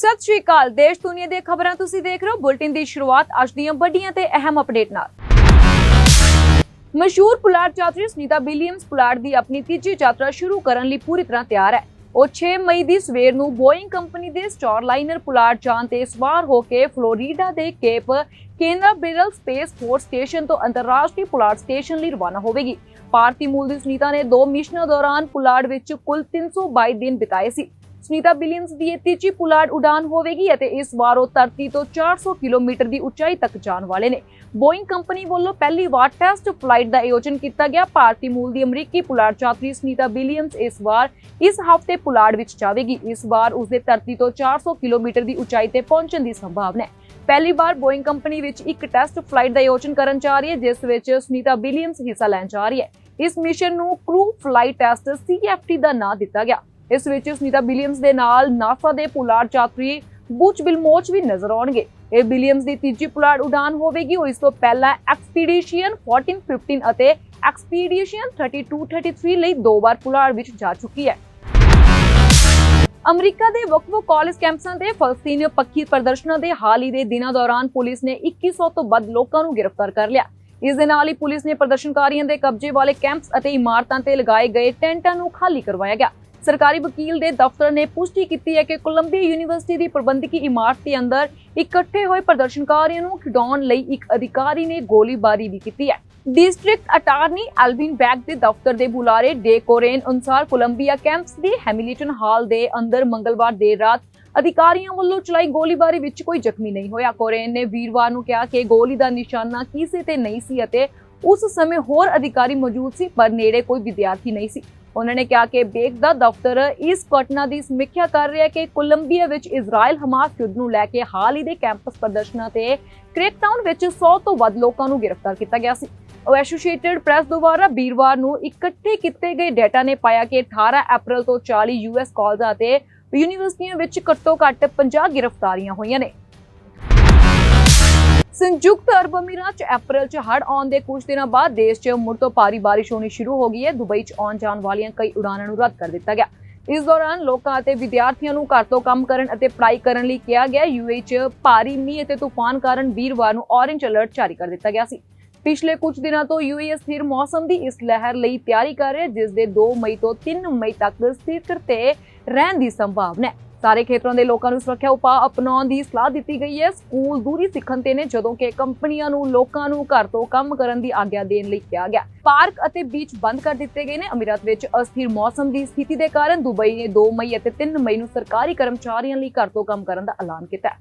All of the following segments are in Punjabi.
ਸਤਿ ਸ਼੍ਰੀ ਅਕਾਲ। ਦੇਸ਼ ਦੁਨੀਆ ਦੀਆਂ ਖਬਰਾਂ ਤੁਸੀਂ ਦੇਖ ਰਹੇ ਹੋ। ਬੁਲਟਿਨ ਦੀ ਸ਼ੁਰੂਆਤ ਅੱਜ ਦੀਆਂ ਵੱਡੀਆਂ ਤੇ ਅਹਿਮ ਅਪਡੇਟ ਨਾਲ। ਮਸ਼ਹੂਰ ਪੁਲਾੜ ਯਾਤਰੀ ਸੁਨੀਤਾ ਵਿਲੀਅਮਸ ਪੁਲਾੜ ਦੀ ਆਪਣੀ ਤੀਜੀ ਯਾਤਰਾ ਸ਼ੁਰੂ ਕਰਨ ਲਈ ਪੂਰੀ ਤਰ੍ਹਾਂ ਤਿਆਰ ਹੈ। ਉਹ 6 ਮਈ ਦੀ ਸਵੇਰ ਨੂੰ ਬੋਇੰਗ ਕੰਪਨੀ ਦੇ ਸਟਾਰਲਾਈਨਰ ਪੁਲਾੜ ਜਾਣ ਤੇ ਸਵਾਰ ਹੋ ਕੇ ਫਲੋਰੀਡਾ ਦੇ Cape Canaveral space force station ਤੋਂ ਅੰਤਰਰਾਸ਼ਟਰੀ ਪੁਲਾੜ ਸਟੇਸ਼ਨ ਲਈ ਰਵਾਨਾ ਹੋਵੇਗੀ। ਭਾਰਤੀ ਮੂਲ ਦੀ ਸੁਨੀਤਾ ਨੇ ਦੋ ਮਿਸ਼ਨਾਂ ਦੌਰਾਨ ਪੁਲਾੜ ਵਿੱਚ ਕੁੱਲ 322 ਦਿਨ ਬਿਤਾਏ ਸੀ। ਸੁਨੀਤਾ ਵਿਲੀਅਮਸ ਦੀ ਇਹ ਤੀਜੀ ਪੁਲਾੜ ਉਡਾਨ ਹੋਵੇਗੀ ਅਤੇ ਇਸ ਵਾਰ ਉਹ ਧਰਤੀ ਤੋਂ 400 ਕਿਲੋਮੀਟਰ ਦੀ ਉਚਾਈ ਤੱਕ ਜਾਣ ਵਾਲੇ ਨੇ। ਬੋਇੰਗ ਕੰਪਨੀ ਵੱਲੋਂ ਪਹਿਲੀ ਵਾਰ ਟੈਸਟ ਫਲਾਈਟ ਦਾ ਆਯੋਜਨ ਕੀਤਾ ਗਿਆ। ਭਾਰਤੀ ਮੂਲ ਦੀ ਅਮਰੀਕੀ ਪੁਲਾੜ ਯਾਤਰੀ ਸੁਨੀਤਾ ਵਿਲੀਅਮਸ ਇਸ ਵਾਰ ਇਸ ਹਫ਼ਤੇ ਪੁਲਾੜ ਵਿੱਚ ਜਾਵੇਗੀ। ਇਸ ਵਾਰ ਉਸਦੇ ਧਰਤੀ ਤੋਂ 400 ਕਿਲੋਮੀਟਰ ਦੀ ਉਚਾਈ ਤੇ ਪਹੁੰਚਣ ਦੀ ਸੰਭਾਵਨਾ ਹੈ। ਪਹਿਲੀ ਵਾਰ ਬੋਇੰਗ ਕੰਪਨੀ ਵਿੱਚ ਇੱਕ ਟੈਸਟ ਫਲਾਈਟ ਦਾ ਆਯੋਜਨ ਕਰਨ ਜਾ ਰਹੀ ਹੈ, ਜਿਸ ਵਿੱਚ ਸੁਨੀਤਾ ਵਿਲੀਅਮਸ ਹਿੱਸਾ ਲੈਣ ਜਾ ਰਹੀ ਹੈ। ਇਸ ਮਿਸ਼ਨ ਨੂੰ ਕਰੂ ਫਲਾਈਟ ਟੈਸਟ ਸੀਐਫਟੀ ਦਾ ਨਾਂ ਦਿੱਤਾ ਗਿਆ। ਇਸ ਵਿੱਚ ਸੁਨੀਤਾ ਵਿਲੀਅਮਸ ਦੇ ਨਾਲ ਨਾਸਾ ਦੇ ਪੁਲਾੜ ਯਾਤਰੀ ਬੁਚ ਬਿਲਮੋਚ ਵੀ ਨਜ਼ਰ ਆਉਣਗੇ। ਇਹ ਵਿਲੀਅਮਸ ਦੀ ਤੀਜੀ ਪੁਲਾੜ ਉਡਾਨ ਹੋਵੇਗੀ, ਉਹ ਇਸ ਤੋਂ ਪਹਿਲਾਂ ਐਕਸਪੀਡੀਸ਼ਨ 1415 ਅਤੇ ਐਕਸਪੀਡੀਸ਼ਨ 3233 ਲਈ ਦੋ ਵਾਰ ਪੁਲਾੜ ਵਿੱਚ ਜਾ ਚੁੱਕੀ ਹੈ। ਅਮਰੀਕਾ ਦੇ ਵੱਖ-ਵੱਖ ਕਾਲਜ ਕੈਂਪਸਾਂ ਤੇ ਫਲਸਤੀਨੀ ਪੱਖੀ ਪ੍ਰਦਰਸ਼ਨਾਂ ਦੇ ਹਾਲ ਹੀ ਦੇ ਦਿਨਾਂ ਦੌਰਾਨ ਪੁਲਿਸ ਨੇ 2100 ਤੋਂ ਵੱਧ ਲੋਕਾਂ ਨੂੰ ਗ੍ਰਿਫਤਾਰ ਕਰ ਲਿਆ। ਇਸ ਦੇ ਨਾਲ ਹੀ ਪੁਲਿਸ ਨੇ ਪ੍ਰਦਰਸ਼ਨਕਾਰੀਆਂ ਦੇ ਕਬਜ਼ੇ ਵਾਲੇ ਕੈਂਪਸ ਅਤੇ ਇਮਾਰਤਾਂ ਤੇ ਲਗਾਏ ਗਏ ਟੈਂਟਾਂ ਨੂੰ ਖਾਲੀ ਕਰਵਾਇਆ ਗਿਆ। ਸਰਕਾਰੀ ਵਕੀਲ ਦੇ ਦਫ਼ਤਰ ਨੇ ਪੁਸ਼ਟੀ ਕੀਤੀ ਹੈ ਕਿ ਕੋਲੰਬੀਆ ਯੂਨੀਵਰਸਿਟੀ ਦੀ ਪ੍ਰਬੰਧਕੀ ਇਮਾਰਤ ਦੇ ਅੰਦਰ ਇਕੱਠੇ ਹੋਏ ਪ੍ਰਦਰਸ਼ਨਕਾਰੀਆਂ ਨੂੰ ਖਿਡਾਉਣ ਲਈ ਇੱਕ ਅਧਿਕਾਰੀ ਨੇ ਗੋਲੀਬਾਰੀ ਵੀ ਕੀਤੀ ਹੈ। ਡਿਸਟ੍ਰਿਕਟ ਅਟਾਰਨੀ ਐਲਵਿਨ ਬੈਗ ਦੇ ਦਫ਼ਤਰ ਦੇ ਬੁਲਾਰੇ ਡੇ ਕੋਰੇਨ ਅਨੁਸਾਰ ਕੋਲੰਬੀਆ ਕੈਂਪਸ ਦੇ ਹੈਮਿਲਟਨ ਹਾਲ ਦੇ ਅੰਦਰ ਮੰਗਲਵਾਰ ਦੇਰ ਰਾਤ ਅਧਿਕਾਰੀਆਂ ਵੱਲੋਂ ਚਲਾਈ ਗੋਲੀਬਾਰੀ ਵਿੱਚ ਕੋਈ ਜ਼ਖਮੀ ਨਹੀਂ ਹੋਇਆ। ਕੋਰੇਨ ਨੇ ਵੀਰਵਾਰ ਨੂੰ ਕਿਹਾ ਕਿ ਗੋਲੀ ਦਾ ਨਿਸ਼ਾਨਾ ਕਿਸੇ ਤੇ ਨਹੀਂ ਸੀ ਅਤੇ ਉਸ ਸਮੇਂ ਹੋਰ ਅਧਿਕਾਰੀ ਮੌਜੂਦ ਸੀ, ਪਰ ਨੇੜੇ ਕੋਈ ਵਿਦਿਆਰਥੀ ਨਹੀਂ ਸੀ। ਉਹਨਾਂ ਨੇ ਕਿਹਾ ਕਿ ਬੇਗ ਦਾ ਦਫ਼ਤਰ ਇਸ ਘਟਨਾ ਦੀ ਸਮੀਖਿਆ ਕਰ ਰਿਹਾ ਹੈ ਕਿ ਕੋਲੰਬੀਆ ਵਿੱਚ ਇਜ਼ਰਾਈਲ ਹਮਾਸ ਯੁੱਧ ਨੂੰ ਲੈ ਕੇ ਹਾਲ ਹੀ ਦੇ ਕੈਂਪਸ ਪ੍ਰਦਰਸ਼ਨਾਂ ਤੇ ਕ੍ਰੈਕਟਾਊਨ ਵਿੱਚ 100 ਤੋਂ ਵੱਧ ਲੋਕਾਂ ਨੂੰ ਗ੍ਰਿਫਤਾਰ ਕੀਤਾ ਗਿਆ ਸੀ। ਉਹ ਐਸੋਸੀਏਟਿਡ ਪ੍ਰੈਸ ਦੁਆਰਾ ਵੀਰਵਾਰ ਨੂੰ ਇਕੱਠੇ ਕੀਤੇ ਗਏ ਡਾਟਾ ਨੇ ਪਾਇਆ ਕਿ 18 ਅਪ੍ਰੈਲ ਤੋਂ 40 ਯੂਐਸ ਕਾਲਜਾਂ ਅਤੇ ਯੂਨੀਵਰਸਿਟੀਆਂ ਵਿੱਚ ਘੱਟੋ ਘੱਟ 50 ਗ੍ਰਿਫਤਾਰੀਆਂ ਹੋਈਆਂ ਨੇ। ਸੰਯੁਕਤ ਅਰਬ ਅਮੀਰਾਤ ਚ ਅਪ੍ਰੈਲ ਚ ਹੜ੍ਹ ਆਉਣ ਦੇ ਕੁਝ ਦਿਨਾਂ ਬਾਅਦ ਦੇਸ਼ 'ਚ ਮੁੜ ਤੋਂ ਭਾਰੀ ਬਾਰਿਸ਼ ਹੋਣੀ ਸ਼ੁਰੂ ਹੋ ਗਈ ਹੈ। ਦੁਬਈ 'ਚ ਆਉਣ ਜਾਣ ਵਾਲੀਆਂ ਕਈ ਉਡਾਣਾਂ ਨੂੰ ਰੱਦ ਕਰ ਦਿੱਤਾ ਗਿਆ। ਇਸ ਦੌਰਾਨ ਲੋਕਾਂ ਅਤੇ ਵਿਦਿਆਰਥੀਆਂ ਨੂੰ ਘਰ ਤੋਂ ਕੰਮ ਕਰਨ ਅਤੇ ਪੜ੍ਹਾਈ ਕਰਨ ਲਈ ਕਿਹਾ ਗਿਆ। ਯੂਏਈ 'ਚ ਭਾਰੀ ਮੀਂਹ ਅਤੇ ਤੂਫਾਨ ਕਾਰਨ ਵੀਰਵਾਰ ਨੂੰ ਔਰੇਂਜ ਅਲਰਟ ਜਾਰੀ ਕਰ ਦਿੱਤਾ ਗਿਆ ਸੀ। ਪਿਛਲੇ ਕੁਝ ਦਿਨਾਂ ਤੋਂ ਯੂਏਈ ਸਥਿਰ ਮੌਸਮ ਦੀ ਇਸ ਲਹਿਰ ਲਈ ਤਿਆਰੀ ਕਰ ਰਿਹਾ ਜਿਸ ਦੇ 2 ਮਈ ਤੋਂ 3 ਮਈ ਤੱਕ ਸਥਿਰ ਤੇ ਰਹਿਣ ਦੀ ਸੰਭਾਵਨਾ ਹੈ। ਸਾਰੇ ਖੇਤਰਾਂ ਦੇ ਲੋਕਾਂ ਨੂੰ ਸੁਰੱਖਿਆ ਉਪਾਅ ਅਪਣਾਉਣ ਦੀ ਸਲਾਹ ਦਿੱਤੀ ਗਈ ਹੈ। ਸਕੂਲ ਦੂਰੀ ਸਿੱਖਣ ਤੇ ਨੇ ਜਦੋਂ ਕਿ ਕੰਪਨੀਆਂ ਨੂੰ ਲੋਕਾਂ ਨੂੰ ਘਰ ਤੋਂ ਕੰਮ ਕਰਨ ਦੀ ਆਗਿਆ ਦੇਣ ਲਈ ਕਿਹਾ ਗਿਆ। ਪਾਰਕ ਅਤੇ ਬੀਚ ਬੰਦ ਕਰ ਦਿੱਤੇ ਗਏ ਨੇ। ਅਮੀਰਾਤ ਵਿੱਚ ਅਸਥਿਰ ਮੌਸਮ ਦੀ ਸਥਿਤੀ ਦੇ ਕਾਰਨ ਦੁਬਈ ਨੇ 2 ਮਈ ਅਤੇ 3 ਮਈ ਨੂੰ ਸਰਕਾਰੀ ਕਰਮਚਾਰੀਆਂ ਲਈ ਘਰ ਤੋਂ ਕੰਮ ਕਰਨ ਦਾ ਐਲਾਨ ਕੀਤਾ ਹੈ।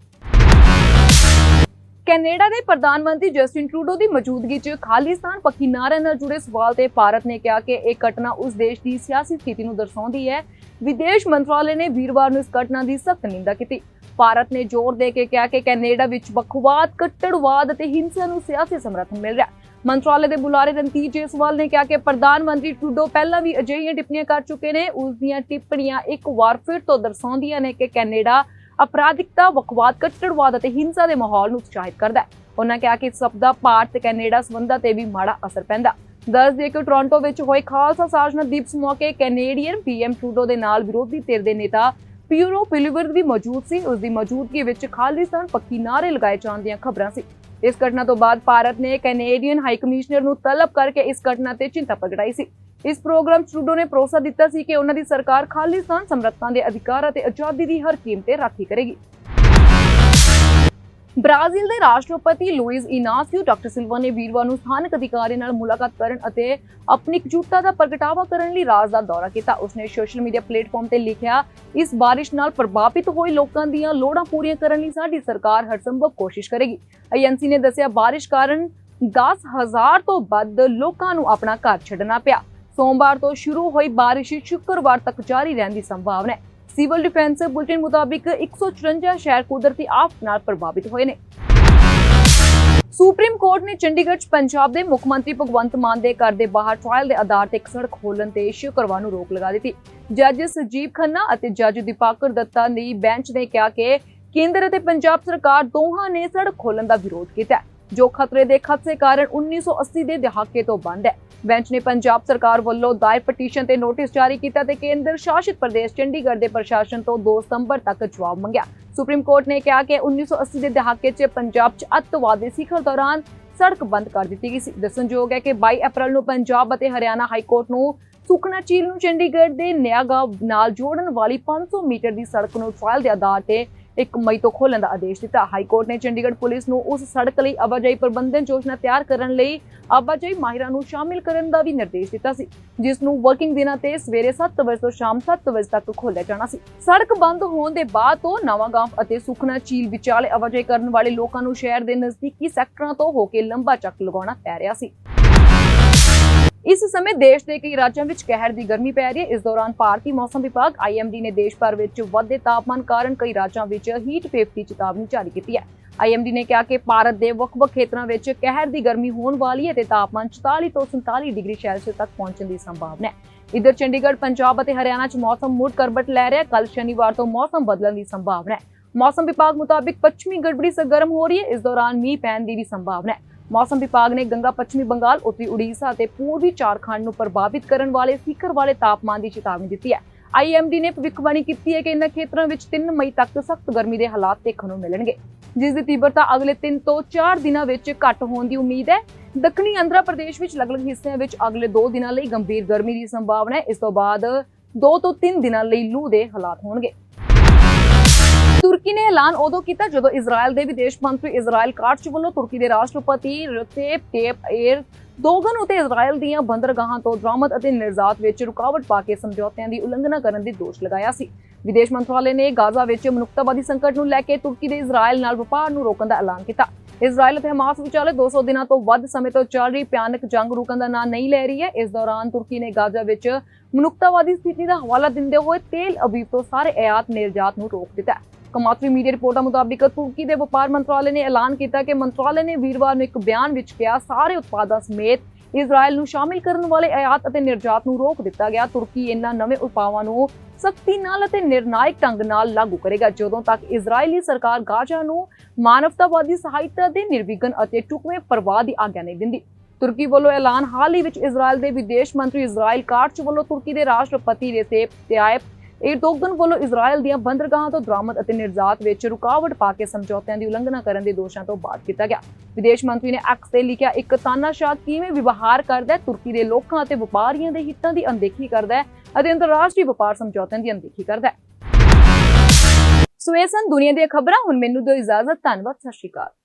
ਕੈਨੇਡਾ ਦੇ ਪ੍ਰਧਾਨ ਮੰਤਰੀ ਜਸਟਿਨ ਟਰੂਡੋ ਦੀ ਮੌਜੂਦਗੀ 'ਚ ਖਾਲਿਸਤਾਨ ਪੱਖੀ ਨਾਅਰੇ ਨਾਲ ਜੁੜੇ ਸਵਾਲ ਤੇ ਭਾਰਤ ਨੇ ਕਿਹਾ ਕਿ ਇਹ ਘਟਨਾ ਉਸ ਦੇਸ਼ ਦੀ ਸਿਆਸੀ ਸਥਿਤੀ ਨੂੰ ਦਰਸਾਉਂਦੀ ਹੈ। ਵਿਦੇਸ਼ ਮੰਤਰਾਲੇ ਨੇ ਵੀਰਵਾਰ ਨੂੰ ਇਸ ਘਟਨਾ ਦੀ ਸਖਤ ਨਿੰਦਾ ਕੀਤੀ। ਭਾਰਤ ਨੇ ਜ਼ੋਰ ਦੇ ਕੇ ਕਿਹਾ ਕਿ ਕੈਨੇਡਾ ਵਿੱਚ ਵੱਖਵਾਦ, ਕੱਟੜਵਾਦ ਅਤੇ ਹਿੰਸਾ ਨੂੰ ਸਿਆਸੀ ਸਮਰਥਨ ਮਿਲ ਰਿਹਾ ਮੰਤਰਾਲੇ ਦੇ ਬੁਲਾਰੇ ਰਣਜੀਤ ਜੇਸਵਾਲ ਨੇ ਕਿਹਾ ਕਿ ਪ੍ਰਧਾਨ ਮੰਤਰੀ ਟਰੂਡੋ ਪਹਿਲਾਂ ਵੀ ਅਜਿਹੀਆਂ ਟਿੱਪਣੀਆਂ ਕਰ ਚੁੱਕੇ ਨੇ। ਉਸ ਦੀਆਂ ਟਿੱਪਣੀਆਂ ਇੱਕ ਵਾਰ ਫਿਰ ਤੋਂ ਦਰਸਾਉਂਦੀਆਂ ਨੇ ਕਿ ਕੈਨੇਡਾ ਅਪਰਾਧਿਕਤਾ, ਵੱਖਵਾਦ, ਕੱਟੜਵਾਦ ਅਤੇ ਹਿੰਸਾ ਦੇ ਮਾਹੌਲ ਨੂੰ ਉਤਸ਼ਾਹਿਤ ਕਰਦਾ ਹੈ। ਉਹਨਾਂ ਕਿਹਾ ਕਿ ਇਸ ਸਭ ਦਾ ਭਾਰਤ ਤੇ ਕੈਨੇਡਾ ਸੰਬੰਧਾਂ ਤੇ ਵੀ ਮਾੜਾ ਅਸਰ ਪੈਂਦਾ। ਦੱਸ ਦੇ ਕਿ ਟੋਰਾਂਟੋ ਵਿੱਚ ਹੋਏ ਖਾਲਸਾ ਸਾਜਨਾ ਦਿਵਸ ਮੌਕੇ ਕੈਨੇਡੀਅਨ ਪੀਐਮ ਟਰੂਡੋ ਦੇ ਨਾਲ ਵਿਰੋਧੀ ਧਿਰ ਦੇ ਨੇਤਾ ਪਿਊਰੋ ਪਿਲੀਵਰ ਵੀ ਮੌਜੂਦ ਸੀ। ਉਸ ਦੀ ਮੌਜੂਦਗੀ ਵਿੱਚ ਖਾਲਿਸਤਾਨ ਪੱਕੀ ਨਾਰੇ ਲਗਾਏ ਜਾਣ ਦੀਆਂ ਖਬਰਾਂ ਸੀ। ਇਸ ਘਟਨਾ ਤੋਂ ਬਾਅਦ ਭਾਰਤ ਨੇ ਕੈਨੇਡੀਅਨ ਹਾਈ ਕਮਿਸ਼ਨਰ ਨੂੰ ਤਲਬ ਕਰਕੇ ਇਸ ਘਟਨਾ ਤੇ ਚਿੰਤਾ ਪ੍ਰਗਟਾਈ ਸੀ। ਇਸ ਪ੍ਰੋਗਰਾਮ 'ਚ ਟਰੂਡੋ ਨੇ ਭਰੋਸਾ ਦਿੱਤਾ ਸੀ ਕਿ ਉਹਨਾਂ ਦੀ ਸਰਕਾਰ ਖਾਲਿਸਤਾਨ ਸਮਰੱਥਾ ਦੇ ਅਧਿਕਾਰ ਅਤੇ ਆਜ਼ਾਦੀ ਦੀ ਹਰ ਕੀਮਤ ਤੇ ਰਾਖੀ ਕਰੇਗੀ। ਬ੍ਰਾਜ਼ੀਲ ਦੇ ਰਾਸ਼ਟਰਪਤੀ ਲੂਇਸ ਇਨਾਸੀਓ, ਡਾਕਟਰ ਸਿਲਵਾ ਨੇ ਵੀਰਵਾਰ ਨੂੰ ਸਥਾਨਕ ਅਧਿਕਾਰੀਆਂ ਨਾਲ ਮੁਲਾਕਾਤ ਕਰਨ ਅਤੇ ਆਪਣੀ ਇਕਜੁੱਟਤਾ ਦਾ ਪ੍ਰਗਟਾਵਾ ਕਰਨ ਲਈ ਰਾਜ ਦਾ ਦੌਰਾ ਕੀਤਾ। ਉਸਨੇ ਸੋਸ਼ਲ ਮੀਡੀਆ ਪਲੇਟਫਾਰਮ ਤੇ ਲਿਖਿਆ, ਇਸ ਬਾਰਿਸ਼ ਨਾਲ ਪ੍ਰਭਾਵਿਤ ਹੋਏ ਲੋਕਾਂ ਦੀਆਂ ਲੋੜਾਂ ਪੂਰੀਆਂ ਕਰਨ ਲਈ ਸਾਡੀ ਸਰਕਾਰ ਹਰ ਸੰਭਵ ਕੋਸ਼ਿਸ਼ ਕਰੇਗੀ। ਏਜੰਸੀ ਨੇ ਦੱਸਿਆ, ਬਾਰਿਸ਼ ਕਾਰਨ 10000 ਤੋਂ ਵੱਧ ਲੋਕਾਂ ਨੂੰ ਆਪਣਾ ਘਰ ਛੱਡਣਾ ਪਿਆ। ਸੋਮਵਾਰ ਤੋਂ ਸ਼ੁਰੂ ਹੋਈ ਬਾਰਿਸ਼ ਸ਼ੁੱਕਰਵਾਰ ਤੱਕ ਜਾਰੀ ਰਹਿਣ ਦੀ ਸੰਭਾਵਨਾ ਹੈ। ਸਿਵਲ ਡਿਫੈਂਸ ਬੁਲਟਿਨ ਮੁਤਾਬਿਕ 154 ਸ਼ਹਿਰ ਕੁਦਰਤੀ ਆਫਤ ਨਾਲ ਪ੍ਰਭਾਵਿਤ ਹੋਏ ਨੇ। ਸੁਪਰੀਮ ਕੋਰਟ ਨੇ ਚੰਡੀਗੜ੍ਹ 'ਚ ਪੰਜਾਬ ਦੇ ਮੁੱਖ ਮੰਤਰੀ ਭਗਵੰਤ ਮਾਨ ਦੇ ਘਰ ਦੇ ਬਾਹਰ ਟ੍ਰਾਇਲ ਦੇ ਆਧਾਰ ਤੇ ਇੱਕ ਸੜਕ ਖੋਲਣ ਤੇ ਇਸ਼ੂ ਕਰਵਾਉਣ ਨੂੰ ਰੋਕ ਲਗਾ ਦਿੱਤੀ। ਜੱਜ ਸੰਜੀਵ ਖੰਨਾ ਅਤੇ ਜੱਜ ਦੀਪਾਕਰ ਦੱਤਾ ਦੀ ਬੈਂਚ ਨੇ ਕਿਹਾ ਕਿ ਕੇਂਦਰ ਅਤੇ ਪੰਜਾਬ ਸਰਕਾਰ ਦੋਹਾਂ ਨੇ ਸੜਕ ਖੋਲਣ ਦਾ ਵਿਰੋਧ ਕੀਤਾ ਜੋ ਖਤਰੇ ਦੇ ਖਦਸ਼ੇ ਕਾਰਨ 1980 ਦੇ ਦਹਾਕੇ ਤੋਂ ਬੰਦ ਹੈ। ਬੈਂਚ ਨੇ ਪੰਜਾਬ ਸਰਕਾਰ ਵੱਲੋਂ ਦਾਇਰ ਪਟੀਸ਼ਨ ਤੇ ਨੋਟਿਸ ਜਾਰੀ ਕੀਤਾ ਤੇ ਕੇਂਦਰ ਸ਼ਾਸਿਤ ਪ੍ਰਦੇਸ਼ ਚੰਡੀਗੜ੍ਹ ਦੇ ਪ੍ਰਸ਼ਾਸਨ ਤੋਂ 2 ਸਤੰਬਰ ਤੱਕ ਜਵਾਬ ਮੰਗਿਆ। ਸੁਪਰੀਮ ਕੋਰਟ ਨੇ ਕਿਹਾ ਕਿ 1980 ਦੇ ਦਹਾਕੇ 'ਚ ਪੰਜਾਬ 'ਚ ਅੱਤਵਾਦੀ ਸਿਖਰ ਦੌਰਾਨ ਸੜਕ ਬੰਦ ਕਰ ਦਿੱਤੀ ਗਈ ਸੀ। ਦੱਸਣਯੋਗ ਹੈ ਕਿ 22 ਅਪ੍ਰੈਲ ਨੂੰ ਪੰਜਾਬ ਅਤੇ ਹਰਿਆਣਾ ਹਾਈ ਕੋਰਟ ਨੂੰ ਸੁਖਨਾ ਝੀਲ ਨੂੰ ਚੰਡੀਗੜ੍ਹ ਦੇ ਨਿਆਗਾਂਵ ਨਾਲ ਜੋੜਨ ਵਾਲੀ 500 ਮੀਟਰ ਦੀ ਸੜਕ ਨੂੰ ਟ੍ਰਾਇਲ ਦੇ ਆਧਾਰ ਤੇ 1 ਮਈ ਤੋਂ ਖੋਲ੍ਹਣ ਦਾ ਆਦੇਸ਼ ਦਿੱਤਾ। ਹਾਈ ਕੋਰਟ ਨੇ ਚੰਡੀਗੜ੍ਹ ਪੁਲਿਸ ਨੂੰ ਉਸ ਸੜਕ ਲਈ ਆਵਾਜਾਈ ਪ੍ਰਬੰਧਨ ਯੋਜਨਾ ਤਿਆਰ ਕਰਨ ਲਈ ਆਵਾਜਾਈ ਮਾਹਿਰਾਂ ਨੂੰ ਸ਼ਾਮਿਲ ਕਰਨ ਦਾ ਵੀ ਨਿਰਦੇਸ਼ ਦਿੱਤਾ ਸੀ, ਜਿਸ ਨੂੰ ਵਰਕਿੰਗ ਦਿਨਾਂ ਤੇ ਸਵੇਰੇ 7 ਵਜੇ ਤੋਂ ਸ਼ਾਮ 7 ਵਜੇ ਤੱਕ ਖੋਲ੍ਹਿਆ ਜਾਣਾ ਸੀ। ਸੜਕ ਬੰਦ ਹੋਣ ਦੇ ਬਾਅਦ ਤੋਂ ਨਵਾਂਗਾਂਵ ਅਤੇ ਸੁਖਨਾ ਝੀਲ ਵਿਚਾਲੇ ਆਵਾਜਾਈ ਕਰਨ ਵਾਲੇ ਲੋਕਾਂ ਨੂੰ ਸ਼ਹਿਰ ਦੇ ਨਜ਼ਦੀਕੀ ਸੈਕਟਰਾਂ ਤੋਂ ਹੋ ਕੇ ਲੰਬਾ ਚੱਕ ਲਗਾਉਣਾ ਪੈ ਰਿਹਾ ਸੀ। ਇਸ ਸਮੇਂ ਦੇਸ਼ ਦੇ ਕਈ ਰਾਜਾਂ ਵਿੱਚ ਕਹਿਰ ਦੀ ਗਰਮੀ ਪੈ ਰਹੀ ਹੈ। ਇਸ ਦੌਰਾਨ ਭਾਰਤੀ ਮੌਸਮ ਵਿਭਾਗ ਆਈਐਮਡੀ ਨੇ ਦੇਸ਼ ਭਰ ਵਿੱਚ ਵੱਧਦੇ ਤਾਪਮਾਨ ਕਾਰਨ ਕਈ ਰਾਜਾਂ ਵਿੱਚ ਹੀਟ ਵੇਵ ਦੀ ਚੇਤਾਵਨੀ ਜਾਰੀ ਕੀਤੀ ਹੈ। ਆਈਐਮਡੀ ਨੇ ਕਿਹਾ ਕਿ ਭਾਰਤ ਦੇ ਵੱਖ-ਵੱਖ ਖੇਤਰਾਂ ਵਿੱਚ ਕਹਿਰ ਦੀ ਗਰਮੀ ਹੋਣ ਵਾਲੀ ਹੈ ਤੇ ਤਾਪਮਾਨ 44 ਤੋਂ 47 ਡਿਗਰੀ ਸੈਲਸੀਅਸ ਤੱਕ ਪਹੁੰਚਣ ਦੀ ਸੰਭਾਵਨਾ ਹੈ। ਇਧਰ ਚੰਡੀਗੜ੍ਹ, ਪੰਜਾਬ ਅਤੇ ਹਰਿਆਣਾ 'ਚ ਮੌਸਮ ਮੁੜ ਕਰਵਟ ਲੈ ਰਿਹਾ ਕੱਲ ਸ਼ਨੀਵਾਰ ਤੋਂ ਮੌਸਮ ਬਦਲਣ ਦੀ ਸੰਭਾਵਨਾ ਹੈ। ਮੌਸਮ ਵਿਭਾਗ ਮੁਤਾਬਿਕ ਪੱਛਮੀ ਗੜਬੜੀ ਸਰਗਰਮ ਹੋ ਰਹੀ ਹੈ। ਇਸ ਦੌਰਾਨ ਮੀਂਹ ਪੈਣ ਦੀ ਵੀ ਸੰਭਾਵਨਾ ਹੈ। ਮੌਸਮ ਵਿਭਾਗ ਨੇ ਗੰਗਾ ਪੱਛਮੀ ਬੰਗਾਲ, ਉੱਤਰੀ ਉੜੀਸਾ ਅਤੇ ਪੂਰਬੀ ਝਾਰਖੰਡ ਨੂੰ ਪ੍ਰਭਾਵਿਤ ਕਰਨ ਵਾਲੇ ਸਿਖਰ ਵਾਲੇ ਤਾਪਮਾਨ ਦੀ ਚੇਤਾਵਨੀ ਦਿੱਤੀ ਹੈ। ਆਈਐਮਡੀ ਨੇ ਭਵਿੱਖਬਾਣੀ ਕੀਤੀ ਹੈ ਕਿ ਇਨ੍ਹਾਂ ਖੇਤਰਾਂ ਵਿੱਚ 3 ਮਈ ਤੱਕ ਸਖਤ ਗਰਮੀ ਦੇ ਹਾਲਾਤ ਦੇਖਣ ਨੂੰ ਮਿਲਣਗੇ। ਜਿਸ ਦੀ ਤੀਬਰਤਾ ਅਗਲੇ 3 ਤੋਂ 4 ਦਿਨਾਂ ਵਿੱਚ ਘੱਟ ਹੋਣ ਦੀ ਉਮੀਦ ਹੈ। ਦੱਖਣੀ ਆਂਧਰਾ ਪ੍ਰਦੇਸ਼ ਵਿੱਚ ਅਲੱਗ-ਅਲੱਗ ਹਿੱਸਿਆਂ ਵਿੱਚ ਅਗਲੇ 2 ਦਿਨਾਂ ਲਈ ਗੰਭੀਰ ਗਰਮੀ ਦੀ ਸੰਭਾਵਨਾ ਹੈ। ਇਸ ਤੋਂ ਬਾਅਦ 2 ਤੋਂ 3 ਦਿਨਾਂ ਲਈ ਲੂ ਦੇ ਹਾਲਾਤ ਹੋਣਗੇ। ਤੁਰਕੀ ਨੇ ਐਲਾਨ ਉਦੋਂ ਕੀਤਾ ਜਦੋਂ ਇਜ਼ਰਾਈਲ ਦੇ ਵਿਦੇਸ਼ ਮੰਤਰੀ ਇਜ਼ਰਾਈਲ ਕਾਰਚ ਵੱਲੋਂ ਤੁਰਕੀ ਦੇ ਰਾਸ਼ਟਰਪਤੀ ਰਤੇਪ ਟੇਪ ਏਰ ਦੋਗਨ ਉਤੇ ਇਜ਼ਰਾਈਲ ਦੀਆਂ ਬੰਦਰਗਾਹਾਂ ਤੋਂ ਦਰਾਮਦ ਅਤੇ ਨਿਰਯਾਤ ਵਿੱਚ ਰੁਕਾਵਟ ਪਾ ਕੇ ਸਮਝੌਤਿਆਂ ਦੀ ਉਲੰਘਣਾ ਕਰਨ ਦੀ ਦੋਸ਼ ਲਗਾਇਆ ਸੀ। ਵਿਦੇਸ਼ ਮੰਤਰਾਲੇ ਨੇ ਗਾਜ਼ਾ ਵਿੱਚ ਮਨੁੱਖਤਾਵਾਦੀ ਸੰਕਟ ਨੂੰ ਲੈ ਕੇ ਤੁਰਕੀ ਦੇ ਇਜ਼ਰਾਈਲ ਨਾਲ ਵਪਾਰ ਨੂੰ ਰੋਕਣ ਦਾ ਐਲਾਨ ਕੀਤਾ। ਇਜ਼ਰਾਈਲ ਅਤੇ ਹਮਾਸ ਵਿਚਾਲੇ 200 ਦਿਨਾਂ ਤੋਂ ਵੱਧ ਸਮੇਂ ਤੋਂ ਚੱਲ ਰਹੀ ਭਿਆਨਕ ਜੰਗ ਰੁਕਣ ਦਾ ਨਾਂ ਨਹੀਂ ਲੈ ਰਹੀ ਹੈ। ਇਸ ਦੌਰਾਨ ਤੁਰਕੀ ਨੇ ਗਾਜ਼ਾ ਵਿੱਚ ਮਨੁੱਖਤਾਵਾਦੀ ਸਥਿਤੀ ਦਾ ਹਵਾਲਾ ਦਿੰਦੇ ਹੋਏ ਤੇਲ ਅਵੀਵ ਤੋਂ ਸਾਰੇ ਆਯਾਤ ਨਿਰਜਾਤ ਨੂੰ ਰੋਕ ਦਿੱਤਾ ਕਮਾਤਰੀ ਮੀਡੀਆ ਰਿਪੋਰਟਾਂ ਮੁਤਾਬਿਕ ਤੁਰਕੀ ਦੇ ਵਪਾਰ ਮੰਤਰਾਲੇ ਨੇ ਐਲਾਨ ਕੀਤਾ ਕਿ ਮੰਤਰਾਲੇ ਨੇ ਵੀਰਵਾਰ ਨੂੰ ਇੱਕ ਬਿਆਨ ਵਿੱਚ ਕਿਹਾ, ਸਾਰੇ ਉਤਪਾਦਾਂ ਸਮੇਤ ਇਜ਼ਰਾਈਲ ਨੂੰ ਸ਼ਾਮਿਲ ਕਰਨ ਵਾਲੇ ਆਯਾਤ ਅਤੇ ਨਿਰਯਾਤ ਨੂੰ ਰੋਕ ਦਿੱਤਾ ਗਿਆ। ਤੁਰਕੀ ਇਹਨਾਂ ਨਵੇਂ ਉਪਾਵਾਂ ਨੂੰ ਸਖਤੀ ਨਾਲ ਅਤੇ ਨਿਰਣਾਇਕ ਢੰਗ ਨਾਲ ਲਾਗੂ ਕਰੇਗਾ, ਜਦੋਂ ਤੱਕ ਇਜ਼ਰਾਈਲੀ ਸਰਕਾਰ ਗਾਜ਼ਾ ਨੂੰ ਮਾਨਵਤਾਵਾਦੀ ਸਹਾਇਤਾ ਦੇ ਨਿਰਵਿਘਨ ਅਤੇ ਟੁਕਵੇਂ ਪ੍ਰਵਾਹ ਦੀ ਆਗਿਆ ਨਹੀਂ ਦਿੰਦੀ। ਤੁਰਕੀ ਵੱਲੋਂ ਐਲਾਨ ਹਾਲ ਹੀ ਵਿੱਚ ਇਜ਼ਰਾਈਲ ਦੇ ਵਿਦੇਸ਼ ਮੰਤਰੀ ਇਜ਼ਰਾਈਲ ਕਾਰਚ ਵੱਲੋਂ ਤੁਰਕੀ ਦੇ ਰਾਸ਼ਟਰਪਤੀ ਰੇਸੇਪ ਤਾਇਪ ਏਰਦੋਗਨ ਵੱਲੋਂ ਇਜ਼ਰਾਈਲ ਦੀਆਂ ਬੰਦਰਗਾਹਾਂ ਤੋਂ ਦਰਾਮਦ ਅਤੇ ਨਿਰਜਾਤ ਵਿੱਚ ਰੁਕਾਵਟ ਪਾ ਕੇ ਸਮਝੌਤਿਆਂ ਦੀ ਉਲੰਘਣਾ ਕਰਨ ਦੇ ਦੋਸ਼ਾਂ ਤੋਂ ਬਾਅਦ ਕੀਤਾ ਗਿਆ। ਵਿਦੇਸ਼ ਮੰਤਰੀ ਨੇ ਐਕਸ ਤੇ ਲਿਖਿਆ, ਇੱਕ ਤਾਨਾਸ਼ਾਹ ਕਿਵੇਂ ਵਿਵਹਾਰ ਕਰਦਾ ਹੈ? ਤੁਰਕੀ ਦੇ ਲੋਕਾਂ ਅਤੇ ਵਪਾਰੀਆਂ ਦੇ ਹਿੱਤਾਂ ਦੀ ਅਣਦੇਖੀ ਕਰਦਾ ਹੈ ਅਤੇ ਅੰਤਰਰਾਸ਼ਟਰੀ ਵਪਾਰ ਸਮਝੌਤਿਆਂ ਦੀ ਅਣਦੇਖੀ ਕਰਦਾ ਹੈ। ਸੋ ਇਹ ਸਨ ਦੁਨੀਆ ਦੀਆਂ ਖਬਰਾਂ। ਹੁਣ ਮੈਨੂੰ ਦਿਓ ਇਜਾਜ਼ਤ। ਧੰਨਵਾਦ। ਸਤਿ ਸ਼੍ਰੀ ਅਕਾਲ।